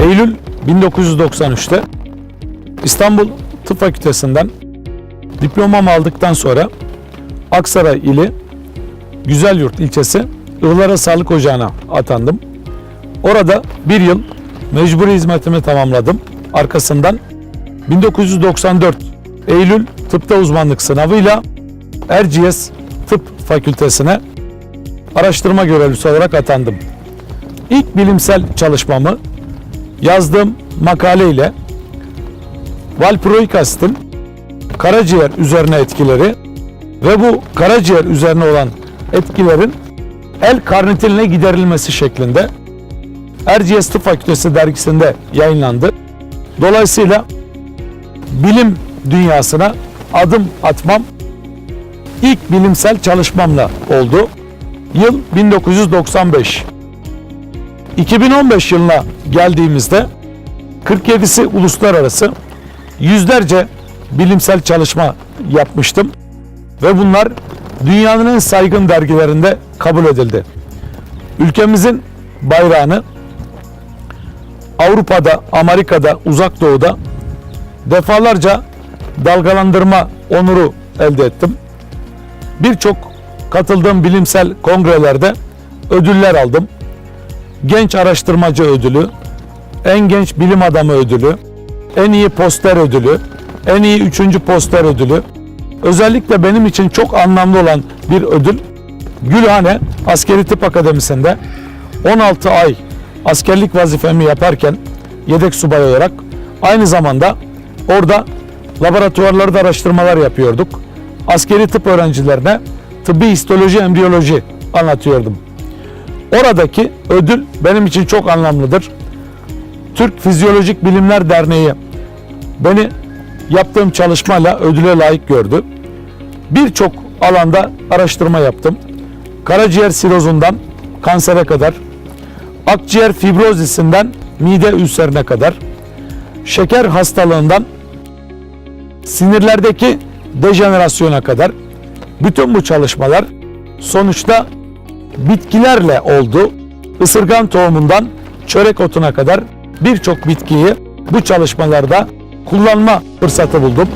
Eylül 1993'te İstanbul Tıp Fakültesinden diplomamı aldıktan sonra Aksaray ili Güzelyurt ilçesi Ihlara Sağlık Ocağı'na atandım. Orada bir yıl mecburi hizmetimi tamamladım. Arkasından 1994 Eylül tıpta uzmanlık sınavıyla Erciyes Tıp Fakültesine araştırma görevlisi olarak atandım. İlk bilimsel çalışmamı yazdığım makaleyle valproik asitin karaciğer üzerine etkileri ve bu karaciğer üzerine olan etkilerin el karnitiline giderilmesi şeklinde Erciyes Tıp Fakültesi dergisinde yayınlandı. Dolayısıyla bilim dünyasına adım atmam ilk bilimsel çalışmamla oldu. Yıl 1995. 2015 yılına geldiğimizde 47'si uluslararası yüzlerce bilimsel çalışma yapmıştım ve bunlar dünyanın en saygın dergilerinde kabul edildi. Ülkemizin bayrağını Avrupa'da, Amerika'da, Uzak Doğu'da defalarca dalgalandırma onuru elde ettim. Birçok katıldığım bilimsel kongrelerde ödüller aldım. Genç araştırmacı ödülü, en genç bilim adamı ödülü, en iyi poster ödülü, en iyi üçüncü poster ödülü. Özellikle benim için çok anlamlı olan bir ödül Gülhane Askeri Tıp Akademisi'nde 16 ay askerlik vazifemi yaparken yedek subay olarak aynı zamanda orada laboratuvarlarda araştırmalar yapıyorduk. Askeri tıp öğrencilerine tıbbi histoloji, embriyoloji anlatıyordum. Oradaki ödül benim için çok anlamlıdır. Türk Fizyolojik Bilimler Derneği beni yaptığım çalışmayla ödüle layık gördü. Birçok alanda araştırma yaptım. Karaciğer sirozundan kansere kadar, akciğer fibrozisinden mide ülserine kadar, şeker hastalığından sinirlerdeki dejenerasyona kadar bütün bu çalışmalar sonuçta bitkilerle oldu. Isırgan tohumundan çörek otuna kadar birçok bitkiyi bu çalışmalarda kullanma fırsatı buldum.